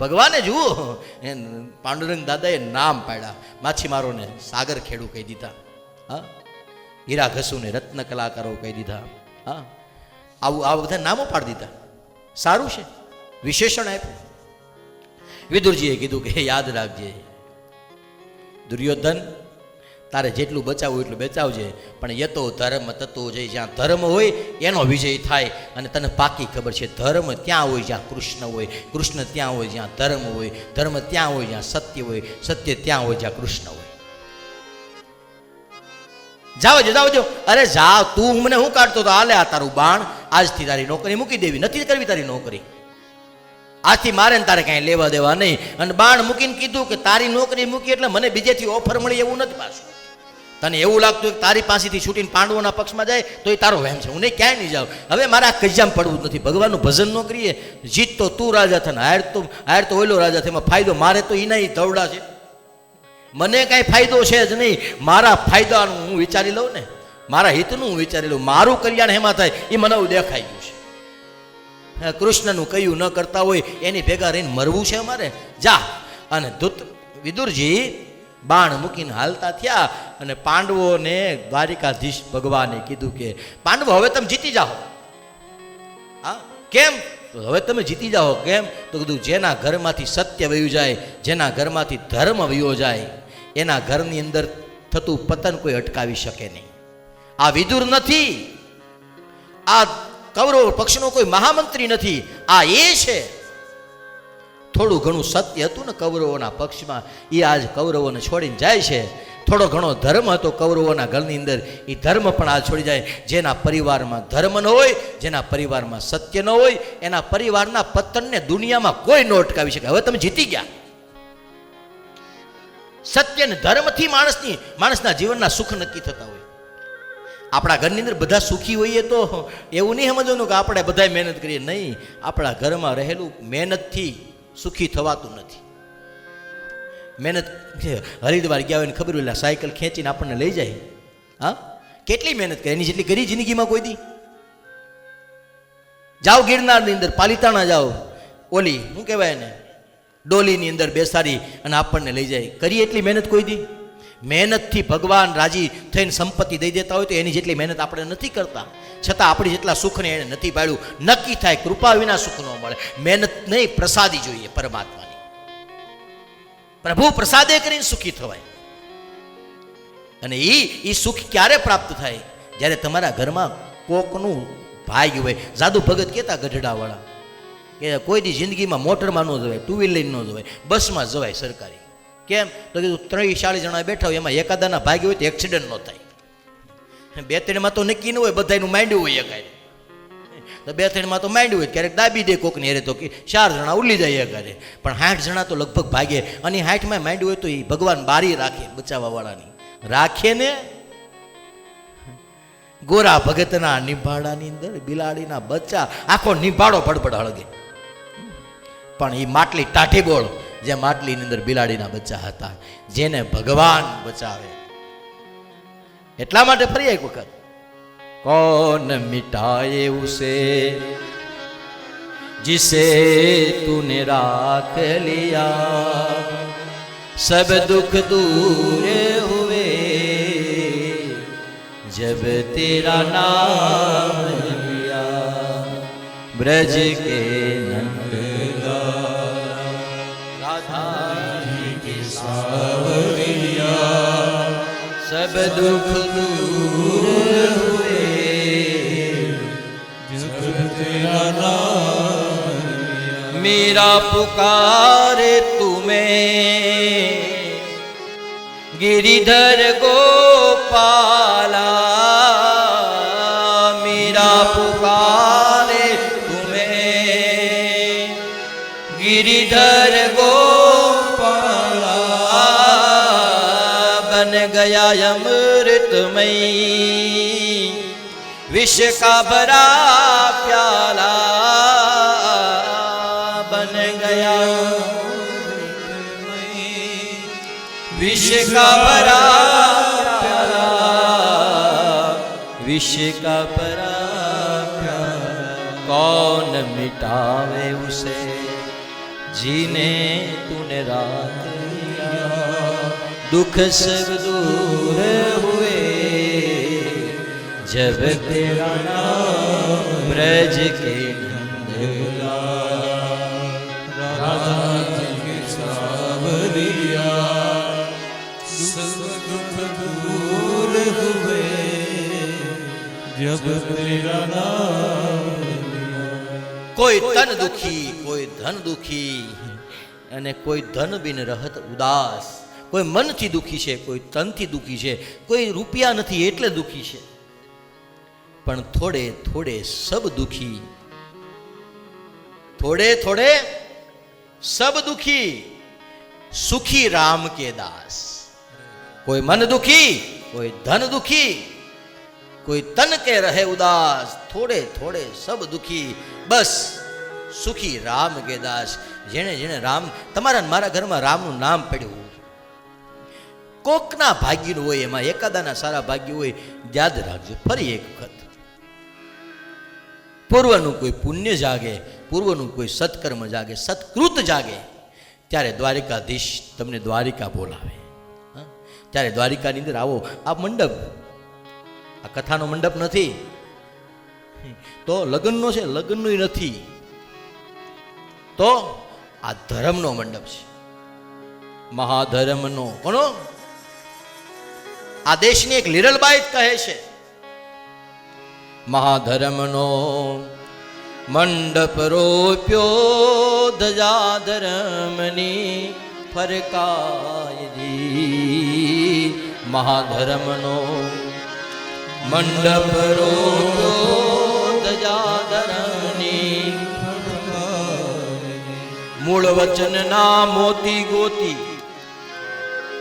ભગવાને જુઓ, એ પાંડુરંગ દાદાએ નામ પાડ્યા. માછીમારોને સાગર ખેડૂ કહી દીધા. હા? હીરા ઘસુને રત્ન કલાકારો કહી દીધા. હા? આવું આ બધા નામો પાડી દીધા. સારું છે. વિશેષણ આપ્યું. વિદુરજીએ કીધું કે યાદ રાખજે. દુર્યોધન તારે જેટલું બચાવવું એટલું બચાવજે. પણ યતો ધર્મ તત્વો જઈ જ્યાં ધર્મ હોય, એનો વિજય થાય. અને તને પાકી ખબર છે, ધર્મ ત્યાં હોય જ્યાં કૃષ્ણ હોય. કૃષ્ણ ત્યાં હોય જ્યાં ધર્મ હોય. ધર્મ ત્યાં હોય જ્યાં સત્ય હોય. સત્ય ત્યાં હોય જ્યાં કૃષ્ણ હોય. જાવ જો જાવ જો અરે જા, તું મને હું કાઢતો તો આલે આ તારું બાણ. આજથી તારી નોકરી મૂકી દેવી. નથી કરવી તારી નોકરી. આથી મારે તારે કાંઈ લેવા દેવા નહીં. અને બાણ મૂકીને કીધું કે તારી નોકરી મૂકી એટલે મને બીજેથી ઓફર મળી એવું નથી પાછું. તને એવું લાગતું કે તારી પાસેથી છૂટીને પાંડવોના પક્ષમાં જાય, તો એ તારો વહેમ છે. હું નહીં, ક્યાંય નહીં જાઉં. હવે મારે આ કજ્જામ પડવું નથી. ભગવાનનું ભજન ન કરીએ. જીત તો તું રાજા થને, હાર તો હાર તો ઓઈલો રાજા થાય એમાં ફાયદો મારે તો એના નહીં, ધવડા છે. મને કાંઈ ફાયદો છે જ નહીં. મારા ફાયદાનું હું વિચારી લઉં ને. મારા હિતનું હું વિચારી લઉં. મારું કલ્યાણ હેમાં થાય. એ મને દેખાઈ ગયું છે. કૃષ્ણનું કયું ન કરતા હોય, એની ભેગા રહીને મરવું છે અમારે. જા. અને દૂત વિદુરજી બાણ મૂકીને હાલતા થયા અને પાંડવોને દ્વારિકાધીશ ભગવાને કીધું કે, પાંડવો, હવે તમે જીતી જાઓ. હા? કેમ? હવે તમે જીતી જાઓ. કેમ? તો કીધું, જેના ઘરમાંથી સત્ય વયું જાય, જેના ઘરમાંથી ધર્મ વયો જાય, એના ઘરની અંદર થતું પતન કોઈ અટકાવી શકે નહીં. આ વિદુર નથી. આ કૌરવ પક્ષનો કોઈ મહામંત્રી નથી. આ એ છે. થોડું ઘણું સત્ય હતું ને કૌરવોના પક્ષમાં એ આજ કૌરવોને છોડીને જાય છે. થોડો ઘણો ધર્મ હતો કૌરવોના ઘરની અંદર એ ધર્મ પણ આ છોડી જાય. જેના પરિવારમાં ધર્મ ન હોય, જેના પરિવારમાં સત્ય ન હોય, એના પરિવારના પતનને દુનિયામાં કોઈ ન અટકાવી શકે. હવે તમે જીતી ગયા. સત્ય ને ધર્મથી માણસની, માણસના જીવનના સુખ નક્કી થતા હોય. આપણા ઘરની અંદર બધા સુખી હોઈએ તો એવું નહીં સમજવાનું કે આપણે બધા મહેનત કરીએ. નહીં, આપણા ઘરમાં રહેલું મહેનતથી સુખી થવાતું નથી. મહેનત હરિદ્વાર ગયા હોય ને ખબર હોય સાયકલ ખેંચીને આપણને લઈ જાય. હા? કેટલી મહેનત કરે? એની જેટલી કરી જિંદગીમાં કોઈ દી. જાઓ ગિરનારની અંદર, પાલિતાણા જાઓ. ઓલી, શું કહેવાય એને? ડોલીની અંદર બેસાડી અને આપણને લઈ જાય. કરી એટલી મહેનત કોઈ દી? મહેનતથી ભગવાન રાજી થઈને સંપત્તિ દઈ દેતા હોય તો એની જેટલી મહેનત આપણે નથી કરતા. છતાં આપણી જેટલા સુખને એને નથી પાડ્યું નક્કી થાય કૃપા વિના સુખ ન મળે. મહેનત નહીં, પ્રસાદી જોઈએ પરમાત્માની. પ્રભુ પ્રસાદે કરીને સુખી થવાય. અને એ એ સુખ ક્યારે પ્રાપ્ત થાય? જ્યારે તમારા ઘરમાં કોકનું ભાગ્ય હોય. જાદુ ભગત કહેતા ગઢડાવાળા કે કોઈ દી જિંદગીમાં મોટરમાં ન જવાય, ટુ વ્હીલર ન જવાય, બસમાં જવાય સરકારી. કેમ? તો કીધું ત્રણ ચાલીસ જણા બેઠા હોય, એમાં એકાદાના ભાગ્ય હોય તો એક્સિડન્ટ ન થાય. બે ત્રણમાં તો નક્કી ન હોય બધાનું માંડ્યું હોય એકાય તો બે ત્રણમાં તો માંડ્યું હોય, ક્યારેક દાબી દે કોકની હેરે તો ચાર જણા ઉલી જાય એકારે. પણ સાઠ જણા તો લગભગ ભાગે. અને હાઠમાં માંડ્યું હોય તો એ ભગવાન બારી રાખે બચાવવાવાળાની. રાખે ને? ગોરા ભગતના નિભાડાની અંદર, બિલાડીના બચ્ચા, આખો નિભાડો પડપડ હળગે. પણ એ માટલી ટાઠી બોળ. જે માટલીની અંદર બિલાડીના બચ્ચા હતા જેને ભગવાન બચાવે એટલા માટે ફરી એક વખત કોણ મિટાએ ઉસે जिसे तूने राख लिया सब दुख दूर हुए जब तेरा नाम लिया ब्रज के सब दुख दूर हुए मेरा पुकारे तुम्हें गिरिधर गोपाला गया अमृतमयी विष का भरा प्याला बन गया। विष का भरा प्याला। विष का भरा कौन मिटावे उसे? जीने तूने रात दुख सब दूर हुए जब तेरा नाम ब्रज के नंदला जब तेरा नाम કોઈ તન દુખી કોઈ ધન દુખી અને કોઈ ધન બિન રહત ઉદાસ કોઈ મનથી દુઃખી છે, કોઈ તનથી દુઃખી છે, કોઈ રૂપિયા નથી એટલે દુઃખી છે. પણ થોડે થોડે સબ દુઃખી. થોડે થોડે સબ દુઃખી. સુખી રામ કે દાસ. કોઈ મન દુખી, કોઈ ધન દુખી. કોઈ તન કે રહે ઉદાસ. થોડે થોડે સબ દુખી. બસ સુખી રામ કે દાસ. જેણે જેણે રામ, તમારા મારા ઘરમાં રામનું નામ પડ્યું. કોકના ભાગ્યનું હોય, એમાં એકાદાના સારા ભાગ્ય હોય, યાદ રાખજો. ફરી એક વખત. પૂર્વનું કોઈ પુણ્ય જાગે, પૂર્વનું કોઈ સત્કર્મ જાગે, સત્કૃત જાગે, ત્યારે દ્વારિકાધીશ તમને દ્વારિકા બોલાવે? ત્યારે દ્વારિકાની અંદર આવો. આ મંડપ, આ કથાનો મંડપ નથી. તો લગ્નનો છે, લગ્નનો નથી. તો આ ધર્મનો મંડપ છે. મહાધર્મનો. કોનો? આ દેશની એક લીરલબાઈ કહે છે, મહાધર્મનો મંડપ રોપ્યો ધજા ધર્મની ફરકાયરી મહાધર્મનો મંડપ રોપ્યો ધજા ધર્મની મૂળ વચનના મોતી ગોતી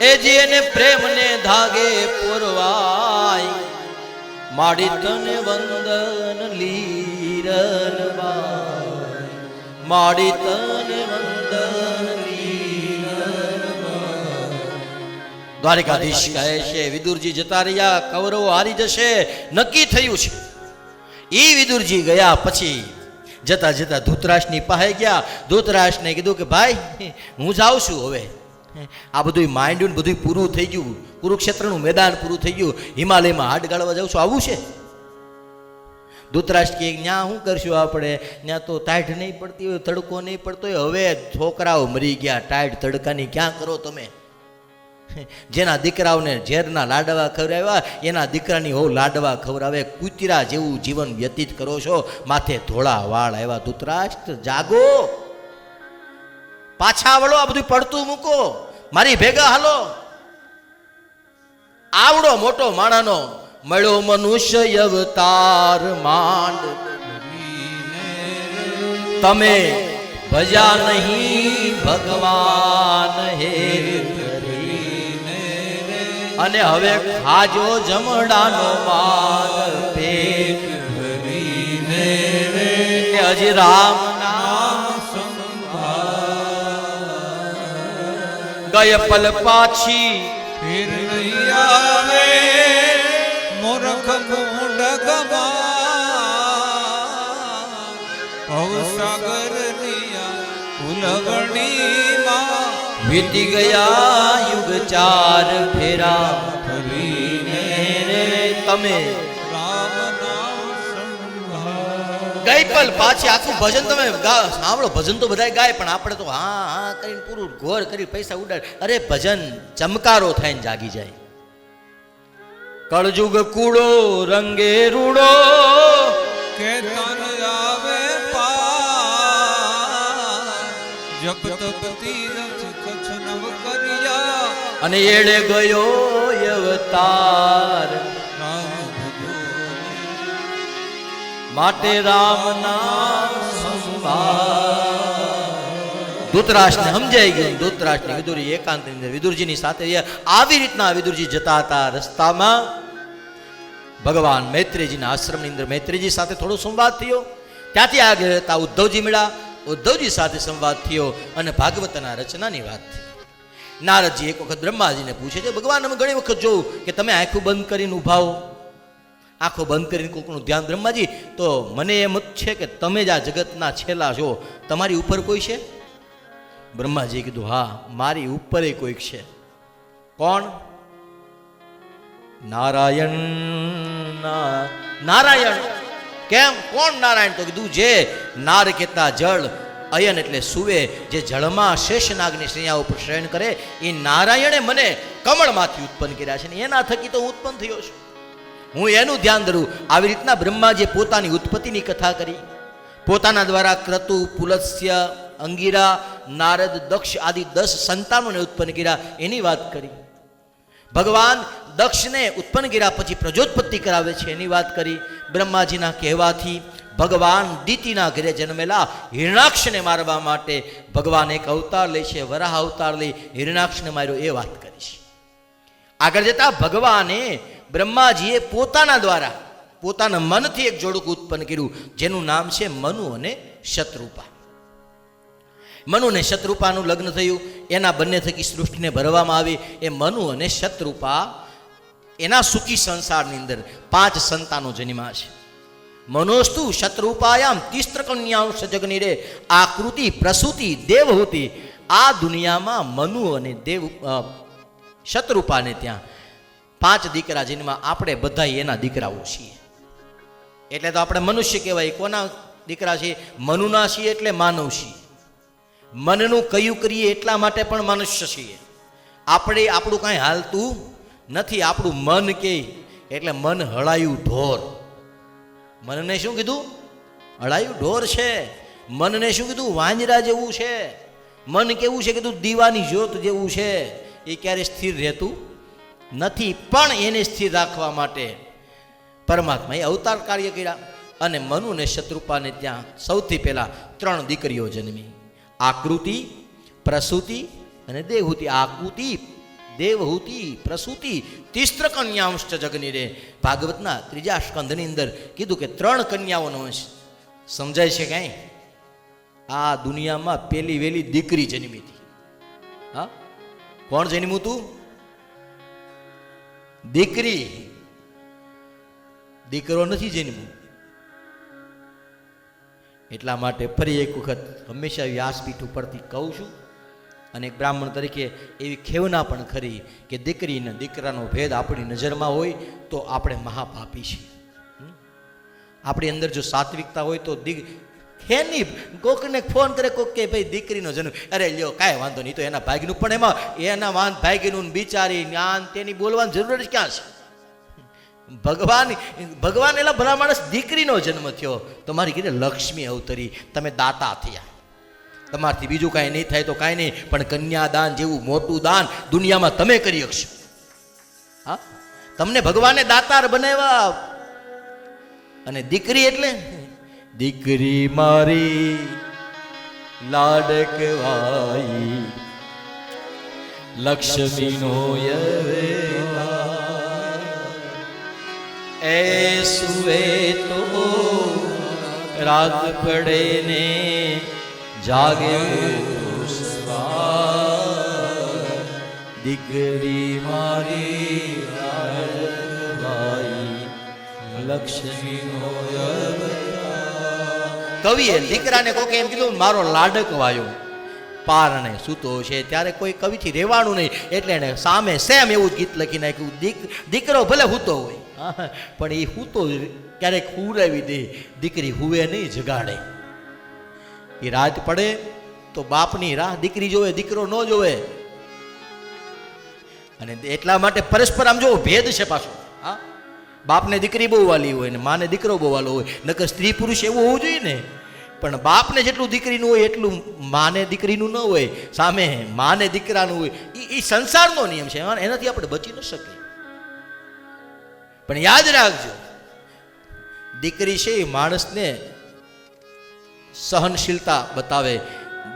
એ જેને પ્રેમને ધાગે પુરવાય માડી તને વંદન લીરલ માડી તને વંદન દ્વારિકાધીશ કહે છે, વિદુરજી જતા રહ્યા, કૌરવો હારી જશે, નક્કી થયું છે. એ વિદુરજી ગયા પછી જતા જતા ધૂતરાષ્ટ્રની પાસે ગયા ધૂતરાષ્ટ્રને કીધું કે, ભાઈ, હું જાઉં છું હવે. આ બધું માંડ્યું બધું પૂરું થઈ ગયું. કુરુક્ષેત્રનું મેદાન પૂરું થઈ ગયું. હિમાલયમાં હાડ ગાળવા જાઉં છું? આવું છે? ધૂતરાષ્ટ્ર કે ત્યાં શું કરશું આપણે? ત્યાં તો ટાઈટ નહીં પડતી હોય, તડકો નહીં પડતો હોય. હવે છોકરાઓ મરી ગયા. ટાઈટ તડકાની ક્યાં કરો તમે? જેના દીકરાઓને ઝેરના લાડવા ખવડાવ્યા, એના દીકરાની હો લાડવા ખવડાવે. કૂતરા જેવું જીવન વ્યતીત કરો છો? માથે ધોળા વાળ આવ્યા. ધૂતરાષ્ટ્ર, જાગો! પાછા વળો આ બધું પડતું મૂકો. મારી ભેગા હાલો. આવડો મોટો માણાનો મળ્યો મનુષ્ય અવતાર માંડ. તમે ભજા નહીં ભગવાન હે. અને હવે ખાજો જમડાનો માગ પેટ હજી રામ ગય પલ પાછી. ફિર નહીં આવે મૂર્ખ ભવસાગર ફૂલવણીમાં વીતી ગયા યુગ ચાર ફેરા. ફરીને તમે ગઈ પલ પાછી આખું ભજન તમે સાંભળો ભજન તો બધાય ગાય પણ આપણે તો હા હા કરીને પૂરું ઘોર કરી પૈસા ઉડાડ. અરે ભજન ચમકારો થઈને જાગી જાય. કળજુગ કૂડો રંગે રૂડો કે તન આવે જપ તપ તીરથ કચ્છ નવ કર્યા. અને એડે ગયો અવતાર માટે રામ નામ ધૂતરાષ્ટ્રને સમજાઈ ગયું ધૂતરાષ્ટ્રની વિદુર એકાંત વિદુરજીની સાથે આવી રીતના વિદુરજી જતા હતા રસ્તામાં. ભગવાન મૈત્રીજીના આશ્રમની અંદર મૈત્રીજી સાથે થોડો સંવાદ થયો. ત્યાંથી આગળ હતા ઉદ્ધવજી મળ્યા ઉદ્ધવજી સાથે સંવાદ થયો અને ભાગવતના રચનાની વાત થઈ. નારદજી એક વખત બ્રહ્માજીને પૂછે છે, ભગવાન, અમે ઘણી વખત જોઉં કે તમે આંખું બંધ કરીને હો. આંખો બંધ કરીને કોકનું ધ્યાન બ્રહ્માજી, તો મને એમ જ છે કે તમે જ આ જગતના છેલ્લા છો. તમારી ઉપર કોઈ છે? બ્રહ્માજીએ કીધું, હા, મારી ઉપર એ કોઈક છે. કોણ? નારાયણ નારાયણ. કેમ? કોણ નારાયણ? તો કીધું, જે નાર કેતા જળ, અયન એટલે સુવે, જે જળમાં શેષનાગની શ્રેયા ઉપર શયન કરે એ નારાયણે મને કમળમાંથી ઉત્પન્ન કર્યા છે ને એના થકી તો હું ઉત્પન્ન થયો છું. હું એનું ધ્યાન ધરું. આવી રીતના બ્રહ્માજીએ પોતાની ઉત્પત્તિની કથા કરી. પોતાના દ્વારા ક્રતુ, પુલસ્ય, અંગીરા, નારદ, દક્ષ આદિ દસ સંતાનોને ઉત્પન્ન કર્યા એની વાત કરી. ભગવાન દક્ષને ઉત્પન્ન કર્યા પછી પ્રજોત્પત્તિ કરાવે છે એની વાત કરી. બ્રહ્માજીના કહેવાથી ભગવાન દીતિના ઘરે જન્મેલા હિરણાક્ષને મારવા માટે ભગવાન એક અવતાર લે છે, વરાહ અવતાર લઈ હિરણાક્ષને માર્યો એ વાત કરી છે આગળ જતા ભગવાને બ્રહ્માજીએ પોતાના દ્વારા, પોતાના મનથી એક જોડું ઉત્પન્ન કર્યું, જેનું નામ છે મનુ અને શત્રુપા. મનુ અને શત્રુપાનું લગ્ન થયું, એના બંને થકી સૃષ્ટિને ભરવામાં આવી, એ મનુ અને શત્રુપા એના સુખી સંસારની અંદર પાંચ સંતાનો જન્મ્યા છે. મનોસ્તુ શત્રુપાયામ તિસ્ત્ર કન્યાઓ સજગની રે આકૃતિ પ્રસૂતિ દેવહૂતિ, આ દુનિયામાં મનુ અને દેવ શત્રુપાને ત્યાં પાંચ દીકરા જન્મા આપણે બધા એના દીકરાઓ છીએ. એટલે તો આપણે મનુષ્ય કહેવાય, કોના દીકરા છીએ? મનુના છીએ એટલે માનવ છીએ. મનનું કયું કરીએ એટલા માટે પણ મનુષ્ય છીએ. આપણે આપણું કાંઈ હાલતું નથી, આપણું મન કે એટલે મન હળાયું ઢોર. મનને શું કીધું? હળાયું ઢોર છે. મનને શું કીધું? વાંજરા જેવું છે. મન કેવું છે? કીધું, દીવાની જ્યોત જેવું છે. એ ક્યારે સ્થિર રહેતું નથી, પણ એને સ્થિર રાખવા માટે પરમાત્માએ અવતાર કાર્ય કર્યા અને મનુ અને શત્રુપાને ત્યાં સૌથી પહેલા ત્રણ દીકરીઓ જન્મી. આકૃતિ, પ્રસૂતિ અને દેવહૂતિ આકૃતિ, દેવહૂતિ, પ્રસૂતિ તિસ્ત્ર કન્યાંશ જગની રે. ભાગવતના ત્રીજા સ્કંધની અંદર કીધું કે ત્રણ કન્યાઓનો અંશ સમજાય છે કાંઈ? આ દુનિયામાં પેલી વેલી દીકરી જન્મી હતી. હા? કોણ જન્મ્યું તું? દીકરી દીકરો નથી જન્મ્યું એટલા માટે ફરી એક વખત હંમેશા વ્યાસપીઠ ઉપરથી કહું છું અને એક બ્રાહ્મણ તરીકે એવી ખેવના પણ ખરી કે દીકરીને દીકરાનો ભેદ આપણી નજરમાં હોય તો આપણે મહાપાપી છીએ? આપણી અંદર જો સાત્વિકતા હોય તો દીક હે નહીં કોકને ફોન કરે કોક કે, ભાઈ, દીકરીનો જન્મ. અરે, લ્યો, કાંઈ વાંધો નહીં, તો એના ભાગનું પણ એમાં, એના વાંધ ભાગીનું બિચારી જ્ઞાન તેની બોલવાની જરૂર જ ક્યાં છે? ભગવાન ભગવાન એલા ભલા માણસ દીકરીનો જન્મ થયો તમારી કીધે, લક્ષ્મી અવતરી, તમે દાતા થયા. તમારથી બીજું કાંઈ નહીં થાય તો કાંઈ નહીં, પણ કન્યાદાન જેવું મોટું દાન દુનિયામાં તમે કરી શકશો. હા? તમને ભગવાને દાતાર બનાવ્યા. અને દીકરી એટલે દીકરી મારી લાડકવાઈ લક્ષ્મીનો એ સુવે તો રાત પડે ને જાગે. દીકરી મારી લાડકવાઈ લક્ષ્મીનો કવિએ દીકરાને કોકે એમ કીધું, મારો લાડક વાયો. પારણે સૂતો છે, ત્યારે કોઈ કવિથી રહેવાનું નહીં. એટલે એને સામે સેમ એવું જ ગીત લખી નાખ્યું, દીક, દીકરો ભલે હૂતો હોય. પણ એ હૂતો ક્યારેક હુરાવી દે, દીકરી હુવે નહીં, જગાડે. એ રાત પડે, તો બાપની રાહ દીકરી જોવે, દીકરો ન જોવે. અને એટલા માટે પરસ્પર આમ જો ભેદ છે પાછો. હા? બાપને દીકરી બહુ વાલી હોય ને માને દીકરો બહુ વાલો હોય, નકર સ્ત્રી પુરુષ એવું હોવું જોઈએ ને. પણ બાપને જેટલું દીકરીનું હોય એટલું માને દીકરીનું ન હોય, સામે માને દીકરાનું હોય એ એ સંસારનો નિયમ છે એનાથી આપણે બચી ન શકીએ. પણ યાદ રાખજો, દીકરી છે એ માણસને સહનશીલતા બતાવે.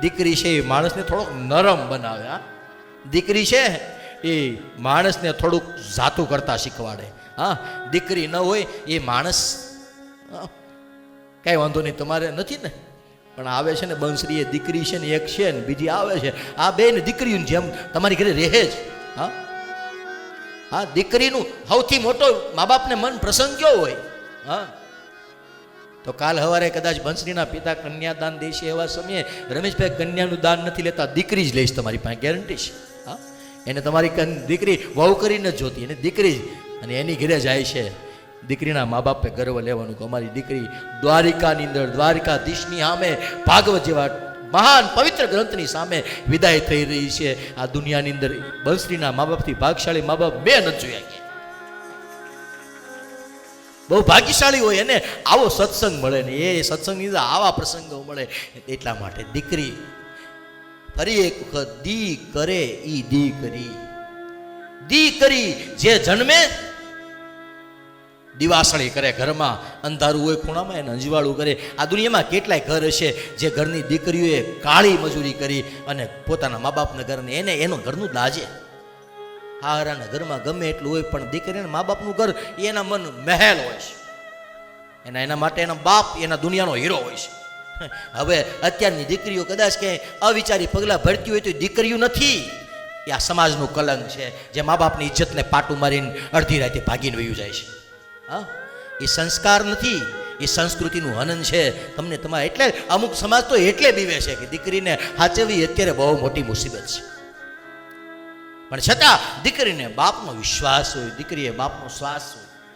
દીકરી છે એ માણસને થોડોક નરમ બનાવે, હા. દીકરી છે એ માણસને થોડુંક જાતું કરતા શીખવાડે. હા, દીકરી ન હોય એ માણસ. કાંઈ વાંધો નહીં, તમારે નથી ને? પણ આવે છે ને બંસરી એ દીકરી છે ને, એક છે ને, બીજી આવે છે. આ બે ને દીકરીઓની જેમ તમારી ઘરે રહે જ. હા? હા, દીકરીનું સૌથી મોટો મા બાપને મન પ્રસંગ કયો હોય? હા? તો કાલ હવારે કદાચ બંસરીના પિતા કન્યાદાન દેશે એવા સમયે રમેશભાઈ કન્યાનું દાન નથી લેતા, દીકરી જ લઈશ તમારી પાસે ગેરંટી છે. હા? એને તમારી દીકરી વહુ કરીને જ જોતી, એને દીકરી જ અને એની ઘરે જાય છે. દીકરીના મા બાપે ગર્વ લેવાનું કે અમારી દીકરી દ્વારિકાની અંદર, દ્વારિકાધીશની સામે, ભાગવત જેવા મહાન પવિત્ર ગ્રંથની સામે વિદાય થઈ રહી છે. આ દુનિયાની અંદર બંસરીના મા બાપથી ભાગશાળી મા બાપ બે ન જોયા. બહુ ભાગ્યશાળી હોય એને આવો સત્સંગ મળે ને એ સત્સંગની અંદર આવા પ્રસંગો મળે. એટલા માટે દીકરી ફરી એક વખત દી કરે ઈ દી કરી. દી કરી જે જન્મે દિવાસળી કરે, ઘરમાં અંધારું હોય, ખૂણામાં એને અંજવાળું કરે. આ દુનિયામાં કેટલાય ઘર હશે જે ઘરની દીકરીઓએ કાળી મજૂરી કરી અને પોતાના મા બાપના ઘરને એને, એનું ઘરનું દાજે હારાના ઘરમાં ગમે એટલું હોય, પણ દીકરીના મા બાપનું ઘર એના મન મહેલ હોય છે. એના એના માટે એના બાપ એના દુનિયાનો હીરો હોય છે. હવે અત્યારની દીકરીઓ કદાચ ક્યાંય અવિચારી પગલાં ભરતી હોય તો દીકરીઓ નથી. એ આ સમાજનું કલંક છે, જે મા બાપની ઇજ્જતને પાટું મારીને અડધી રાતે ભાગીને વયું જાય છે. હા? એ સંસ્કાર નથી, એ સંસ્કૃતિનું હનન છે. તમને તમારે એટલે અમુક સમાજ તો એટલે બીવે છે કે દીકરીને હાચવવી અત્યારે બહુ મોટી મુસીબત છે. પણ છતાં દીકરીને બાપનો વિશ્વાસ હોય, દીકરીએ બાપનો શ્વાસ હોય.